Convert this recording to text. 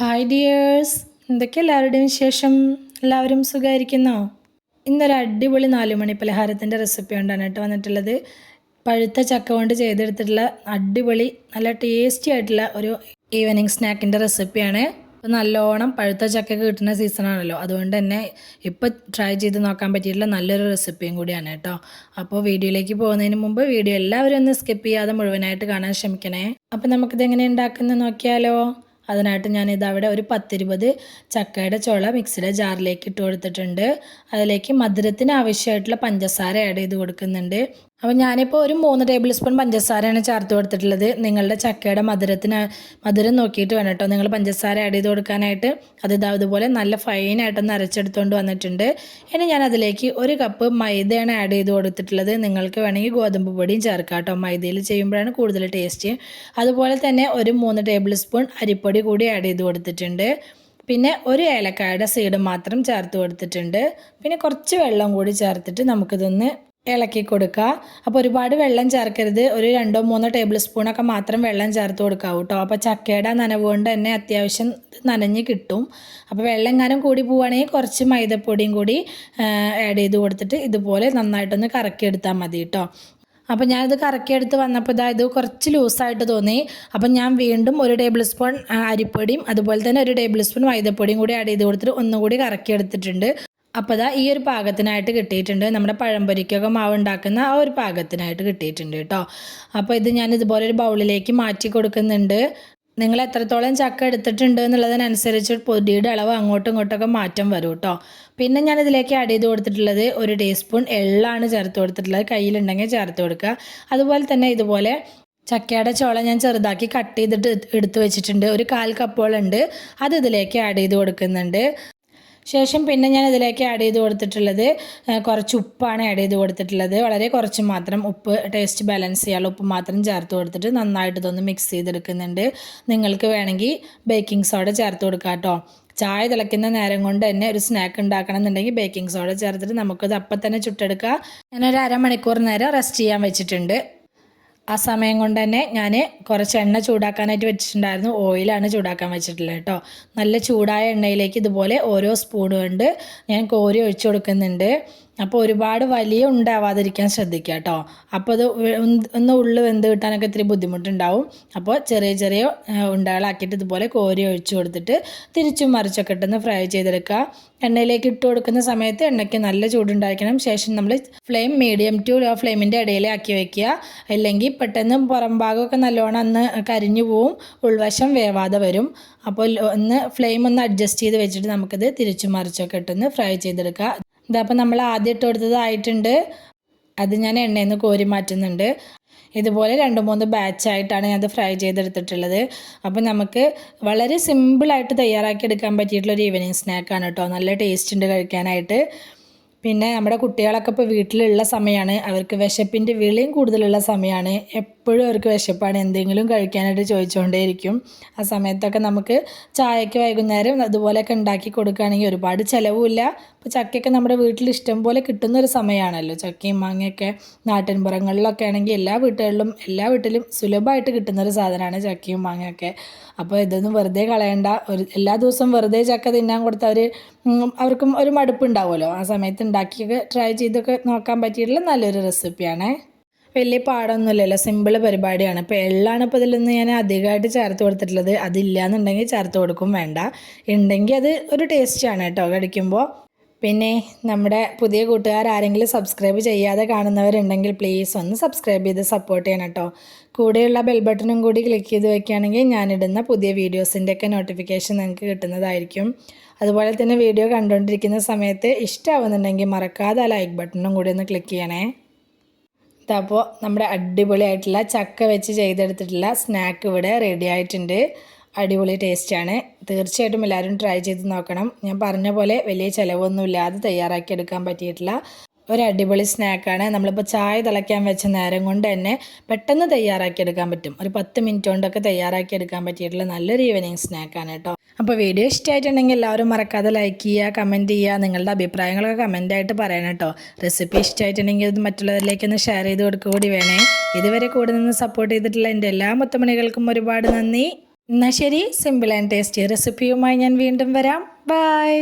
Hi dears എന്തൊക്കെ എല്ലാവരുടെയും വിശേഷം? എല്ലാവരും സുഖമായിരിക്കുന്നോ? ഇന്നൊരു അടിപൊളി നാലുമണി പലഹാരത്തിന്റെ റെസിപ്പി കൊണ്ടാണ് കേട്ടോ വന്നിട്ടുള്ളത്. പഴുത്ത ചക്ക കൊണ്ട് ചെയ്തെടുത്തിട്ടുള്ള അടിപൊളി നല്ല ടേസ്റ്റി ആയിട്ടുള്ള ഒരു ഈവനിങ് സ്നാക്കിന്റെ റെസിപ്പിയാണ് ഇപ്പോൾ നല്ലോണം പഴുത്ത ചക്ക കിട്ടുന്ന സീസണാണല്ലോ അതുകൊണ്ട് തന്നെ ഇപ്പോൾ ട്രൈ ചെയ്ത് നോക്കാൻ പറ്റിയിട്ടുള്ള നല്ലൊരു റെസിപ്പിയും കൂടിയാണ് കേട്ടോ. അപ്പോൾ വീഡിയോയിലേക്ക് പോകുന്നതിന് മുമ്പ് വീഡിയോ എല്ലാവരും ഒന്ന് സ്കിപ്പ് ചെയ്യാതെ മുഴുവനായിട്ട് കാണാൻ ശ്രമിക്കണേ. അപ്പോൾ നമുക്കിത് എങ്ങനെ ഉണ്ടാക്കുന്നത് നോക്കിയാലോ. അതിനായിട്ട് ഞാനിത് അവിടെ ഒരു പത്തിരുപത് ചക്കയുടെ ചുള മിക്സിയുടെ ജാറിലേക്ക് ഇട്ട് കൊടുത്തിട്ടുണ്ട്. അതിലേക്ക് മധുരത്തിന് ആവശ്യമായിട്ടുള്ള പഞ്ചസാര ആഡ് ചെയ്ത് കൊടുക്കുന്നുണ്ട്. അപ്പോൾ ഞാനിപ്പോൾ ഒരു മൂന്ന് ടേബിൾ സ്പൂൺ പഞ്ചസാരയാണ് ചേർത്ത് കൊടുത്തിട്ടുള്ളത്. നിങ്ങളുടെ ചക്കയുടെ മധുരത്തിന് മധുരം നോക്കിയിട്ട് വേണം കേട്ടോ. നിങ്ങൾ പഞ്ചസാര ആഡ് ചെയ്ത് കൊടുക്കാനായിട്ട്. അത് ഇതാ ഇതുപോലെ നല്ല ഫൈനായിട്ടൊന്ന് അരച്ചെടുത്തുകൊണ്ട് വന്നിട്ടുണ്ട്. ഇനി ഞാൻ അതിലേക്ക് ഒരു കപ്പ് മൈദയാണ് ആഡ് ചെയ്ത് കൊടുത്തിട്ടുള്ളത്. നിങ്ങൾക്ക് വേണമെങ്കിൽ ഗോതമ്പ് പൊടിയും ചേർക്കാം കേട്ടോ. മൈദയിൽ ചെയ്യുമ്പോഴാണ് കൂടുതൽ ടേസ്റ്റ് അതുപോലെ തന്നെ ഒരു മൂന്ന് ടേബിൾ സ്പൂൺ അരിപ്പൊടി കൂടി ആഡ് ചെയ്ത് കൊടുത്തിട്ടുണ്ട്. പിന്നെ ഒരു ഏലക്കായുടെ സീഡ് മാത്രം ചേർത്ത് കൊടുത്തിട്ടുണ്ട്. പിന്നെ കുറച്ച് വെള്ളം കൂടി ചേർത്തിട്ട് നമുക്കിതൊന്ന് ഇളക്കി കൊടുക്കുക അപ്പോൾ ഒരുപാട് വെള്ളം ചേർക്കരുത്. ഒരു രണ്ടോ മൂന്നോ ടേബിൾ സ്പൂണൊക്കെ മാത്രം വെള്ളം ചേർത്ത് കൊടുക്കാവൂ കേട്ടോ അപ്പോൾ ചക്കയുടെ നനവ് കൊണ്ട് തന്നെ അത്യാവശ്യം നനഞ്ഞ് കിട്ടും. അപ്പോൾ വെള്ളം എങ്ങാനും കൂടി പോവുകയാണെങ്കിൽ കുറച്ച് മൈദപ്പൊടിയും കൂടി ആഡ് ചെയ്ത് കൊടുത്തിട്ട് ഇതുപോലെ നന്നായിട്ടൊന്ന് കറക്കി കറക്കിയെടുത്താൽ മതി കേട്ടോ അപ്പോൾ ഞാനിത് കറക്കിയെടുത്ത് വന്നപ്പോൾ ഇതാ ഇത് കുറച്ച് ലൂസായിട്ട് തോന്നി. അപ്പം ഞാൻ വീണ്ടും ഒരു ടേബിൾ സ്പൂൺ അരിപ്പൊടിയും അതുപോലെ തന്നെ ഒരു ടേബിൾ സ്പൂൺ മൈദപ്പൊടിയും കൂടി ആഡ് ചെയ്ത് കൊടുത്തിട്ട് ഒന്നുകൂടി കറക്കിയെടുത്തിട്ടുണ്ട്. അപ്പോൾ ഇതാ ഈ ഒരു പാകത്തിനായിട്ട് കിട്ടിയിട്ടുണ്ട്. നമ്മുടെ പഴംപൊരിക്കൊക്കെ മാവ് ഉണ്ടാക്കുന്ന ആ ഒരു പാകത്തിനായിട്ട് കിട്ടിയിട്ടുണ്ട് കേട്ടോ. അപ്പോൾ ഇത് ഞാൻ ഇതുപോലെ ഒരു ബൗളിലേക്ക് മാറ്റി കൊടുക്കുന്നുണ്ട്. നിങ്ങൾ എത്രത്തോളം ചക്ക എടുത്തിട്ടുണ്ട് എന്നുള്ളതിനനുസരിച്ച് പൊടിയുടെ അളവ് അങ്ങോട്ടും ഇങ്ങോട്ടൊക്കെ മാറ്റം വരും കേട്ടോ പിന്നെ ഞാൻ ഇതിലേക്ക് ആഡ് ചെയ്ത് കൊടുത്തിട്ടുള്ളത് ഒരു ടീസ്പൂൺ എള്ളാണ് ചേർത്ത് കൊടുത്തിട്ടുള്ളത്. കയ്യിലുണ്ടെങ്കിൽ ചേർത്ത് കൊടുക്കുക. അതുപോലെ തന്നെ ഇതുപോലെ ചക്കയുടെ ചോള ഞാൻ ചെറുതാക്കി കട്ട് ചെയ്തിട്ട് എടുത്തു വെച്ചിട്ടുണ്ട്. ഒരു കാൽ കപ്പോളുണ്ട് അത് ഇതിലേക്ക് ആഡ് ചെയ്ത് കൊടുക്കുന്നുണ്ട്. ശേഷം പിന്നെ ഞാൻ ഇതിലേക്ക് ആഡ് ചെയ്ത് കൊടുത്തിട്ടുള്ളത് കുറച്ച് ഉപ്പാണ് ആഡ് ചെയ്ത് കൊടുത്തിട്ടുള്ളത്. വളരെ കുറച്ച് മാത്രം ഉപ്പ് ടേസ്റ്റ് ബാലൻസ് ചെയ്യാനുള്ള ഉപ്പ് മാത്രം ചേർത്ത് കൊടുത്തിട്ട് നന്നായിട്ട് ഇതൊന്ന് മിക്സ് ചെയ്തെടുക്കുന്നുണ്ട്. നിങ്ങൾക്ക് വേണമെങ്കിൽ ബേക്കിംഗ് സോഡ ചേർത്ത് കൊടുക്കാം കേട്ടോ. ചായ തിളയ്ക്കുന്ന നേരം കൊണ്ട് തന്നെ ഒരു സ്നാക്ക് ഉണ്ടാക്കണം എന്നുണ്ടെങ്കിൽ ബേക്കിംഗ് സോഡ ചേർത്തിട്ട് നമുക്കത് അപ്പം തന്നെ ചുട്ടെടുക്കുക ഞാനൊരു അരമണിക്കൂർ നേരം റെസ്റ്റ് ചെയ്യാൻ വെച്ചിട്ടുണ്ട്. ആ സമയം കൊണ്ട് തന്നെ ഞാൻ കുറച്ച് എണ്ണ ചൂടാക്കാനായിട്ട് വെച്ചിട്ടുണ്ടായിരുന്നു. ഓയിലാണ് ചൂടാക്കാൻ വെച്ചിട്ടുള്ളത് കേട്ടോ. നല്ല ചൂടായ എണ്ണയിലേക്ക് ഇതുപോലെ ഓരോ സ്പൂൺ കൊണ്ട് ഞാൻ കോരി ഒഴിച്ചു കൊടുക്കുന്നുണ്ട്. അപ്പോൾ ഒരുപാട് വലിയ ഉണ്ടാവാതിരിക്കാൻ ശ്രദ്ധിക്കുക കേട്ടോ അപ്പോൾ അത് ഒന്ന് ഉള്ളു വെന്ത് കിട്ടാനൊക്കെ ഇത്തിരി ബുദ്ധിമുട്ടുണ്ടാവും. അപ്പോൾ ചെറിയ ചെറിയ ഉണ്ടകളാക്കിയിട്ട് ഇതുപോലെ കോരി ഒഴിച്ചു കൊടുത്തിട്ട് തിരിച്ചും മറിച്ചൊക്കെ ഇട്ടൊന്ന് ഫ്രൈ ചെയ്തെടുക്കുക. എണ്ണയിലേക്ക് ഇട്ട് കൊടുക്കുന്ന സമയത്ത് എണ്ണയ്ക്ക് നല്ല ചൂടുണ്ടായിരിക്കണം. ശേഷം നമ്മൾ ഫ്ലെയിം മീഡിയം ടു ലോ ഫ്ലെയിമിന്റെ ഇടയിൽ ആക്കി വെക്കുക. അല്ലെങ്കിൽ പെട്ടെന്ന് പുറം ഭാഗമൊക്കെ നല്ലോണം ഒന്ന് കരിഞ്ഞു പോവും. ഉൾവശം വേവാതെ വരും. അപ്പോൾ ഒന്ന് ഫ്ലെയിം ഒന്ന് അഡ്ജസ്റ്റ് ചെയ്ത് വെച്ചിട്ട് നമുക്കിത് തിരിച്ചും മറിച്ചൊക്കെ ഇട്ടൊന്ന് ഫ്രൈ ചെയ്തെടുക്കുക. ഇതപ്പോൾ നമ്മൾ ആദ്യം ഇട്ട് കൊടുത്തതായിട്ടുണ്ട്. അത് ഞാൻ എണ്ണയിൽ നിന്ന് കോരി മാറ്റുന്നുണ്ട്. ഇതുപോലെ രണ്ട് മൂന്ന് ബാച്ചായിട്ടാണ് ഞാനത് ഫ്രൈ ചെയ്തെടുത്തിട്ടുള്ളത്. അപ്പോൾ നമുക്ക് വളരെ സിമ്പിളായിട്ട് തയ്യാറാക്കി എടുക്കാൻ പറ്റിയിട്ടുള്ളൊരു ഈവനിങ് സ്നാക്കാണ് കേട്ടോ. നല്ല ടേസ്റ്റ് ഉണ്ട് കഴിക്കാനായിട്ട്. പിന്നെ നമ്മുടെ കുട്ടികളൊക്കെ ഇപ്പോൾ വീട്ടിലുള്ള സമയമാണ് അവർക്ക് വിശപ്പിന്റെ വിളിയും കൂടുതലുള്ള സമയമാണ് എപ്പോഴും അവർക്ക് വിശപ്പാണ്. എന്തെങ്കിലും കഴിക്കാനായിട്ട് ചോദിച്ചുകൊണ്ടേയിരിക്കും ആ സമയത്തൊക്കെ നമുക്ക് ചായയ്ക്ക് വൈകുന്നേരം അതുപോലെയൊക്കെ ഉണ്ടാക്കി കൊടുക്കുകയാണെങ്കിൽ ഒരുപാട് ചിലവുമില്ല. ഇപ്പോൾ ചക്കയൊക്കെ നമ്മുടെ വീട്ടിൽ ഇഷ്ടം പോലെ കിട്ടുന്ന ഒരു സമയമാണല്ലോ. ചക്കയും മാങ്ങയൊക്കെ നാട്ടിൻപുറങ്ങളിലൊക്കെ ആണെങ്കിൽ എല്ലാ വീട്ടുകളിലും എല്ലാ വീട്ടിലും സുലഭമായിട്ട് കിട്ടുന്ന ഒരു സാധനമാണ് ചക്കയും മാങ്ങയൊക്കെ. അപ്പോൾ ഇതൊന്നും വെറുതെ കളയണ്ട. ഒരു എല്ലാ ദിവസവും വെറുതെ ചക്ക തിന്നാൻ കൊടുത്താൽ അവർ അവർക്കും ഒരു മടുപ്പുണ്ടാവുമല്ലോ ആ സമയത്ത് ഉണ്ടാക്കിയൊക്കെ ട്രൈ ചെയ്തൊക്കെ നോക്കാൻ പറ്റിയിട്ടുള്ള നല്ലൊരു റെസിപ്പിയാണേ വലിയ പാടൊന്നുമില്ലല്ലോ. സിമ്പിൾ പരിപാടിയാണ്. അപ്പോൾ എള്ളാണ് ഇപ്പോൾ ഇതിലൊന്ന് ഞാൻ അധികമായിട്ട് ചേർത്ത് കൊടുത്തിട്ടുള്ളത്. അതില്ല എന്നുണ്ടെങ്കിൽ ചേർത്ത് കൊടുക്കും വേണ്ട. ഉണ്ടെങ്കിൽ അത് ഒരു ടേസ്റ്റാണ് കേട്ടോ. കടിക്കുമ്പോൾ പിന്നെ നമ്മുടെ പുതിയ കൂട്ടുകാർ ആരെങ്കിലും സബ്സ്ക്രൈബ് ചെയ്യാതെ കാണുന്നവരുണ്ടെങ്കിൽ പ്ലീസ് ഒന്ന് സബ്സ്ക്രൈബ് ചെയ്ത് സപ്പോർട്ട് ചെയ്യണം കേട്ടോ. കൂടെയുള്ള ബെൽ ബട്ടണും കൂടി ക്ലിക്ക് ചെയ്ത് വെക്കുകയാണെങ്കിൽ ഞാനിടുന്ന പുതിയ വീഡിയോസിന്റെയൊക്കെ നോട്ടിഫിക്കേഷൻ നിങ്ങൾക്ക് കിട്ടുന്നതായിരിക്കും. അതുപോലെ തന്നെ വീഡിയോ കണ്ടുകൊണ്ടിരിക്കുന്ന സമയത്ത് ഇഷ്ടമാവുന്നുണ്ടെങ്കിൽ മറക്കാതെ ആ ലൈക്ക് ബട്ടണും കൂടി ഒന്ന് ക്ലിക്ക് ചെയ്യണേ. അപ്പോൾ നമ്മുടെ അടിപൊളിയായിട്ടുള്ള ചക്ക വെച്ച് ചെയ്തെടുത്തിട്ടുള്ള സ്നാക്ക് ഇവിടെ റെഡി ആയിട്ടുണ്ട്. അടിപൊളി ടേസ്റ്റാണ് തീർച്ചയായിട്ടും എല്ലാവരും ട്രൈ ചെയ്ത് നോക്കണം. ഞാൻ പറഞ്ഞ പോലെ വലിയ ചിലവൊന്നുമില്ലാതെ തയ്യാറാക്കി എടുക്കാൻ പറ്റിയിട്ടുള്ള ഒരു അടിപൊളി സ്നാക്കാണ്. നമ്മളിപ്പോൾ ചായ തിളയ്ക്കാൻ വെച്ച നേരം കൊണ്ട് തന്നെ പെട്ടെന്ന് തയ്യാറാക്കിയെടുക്കാൻ പറ്റും. ഒരു പത്ത് മിനിറ്റ് കൊണ്ടൊക്കെ തയ്യാറാക്കിയെടുക്കാൻ പറ്റിയിട്ടുള്ള നല്ലൊരു ഈവനിങ് സ്നാക്കാണ് കേട്ടോ. അപ്പോൾ വീഡിയോ ഇഷ്ടമായിട്ടുണ്ടെങ്കിൽ എല്ലാവരും മറക്കാതെ ലൈക്ക് ചെയ്യുക കമന്റ് ചെയ്യുക നിങ്ങളുടെ അഭിപ്രായങ്ങളൊക്കെ കമന്റായിട്ട് പറയണം കേട്ടോ. റെസിപ്പി ഇഷ്ടമായിട്ടുണ്ടെങ്കിൽ ഇത് മറ്റുള്ളവരിലേക്കൊന്ന് ഷെയർ ചെയ്ത് കൊടുക്കുക കൂടി വേണേ. ഇതുവരെ കൂടെ നിന്ന് സപ്പോർട്ട് ചെയ്തിട്ടുള്ള എന്റെ എല്ലാ മുത്തമണികൾക്കും ഒരുപാട് നന്ദി. എന്നാൽ ശരി സിമ്പിൾ ആൻഡ് ടേസ്റ്റി റെസിപ്പിയുമായി ഞാൻ വീണ്ടും വരാം. ബൈ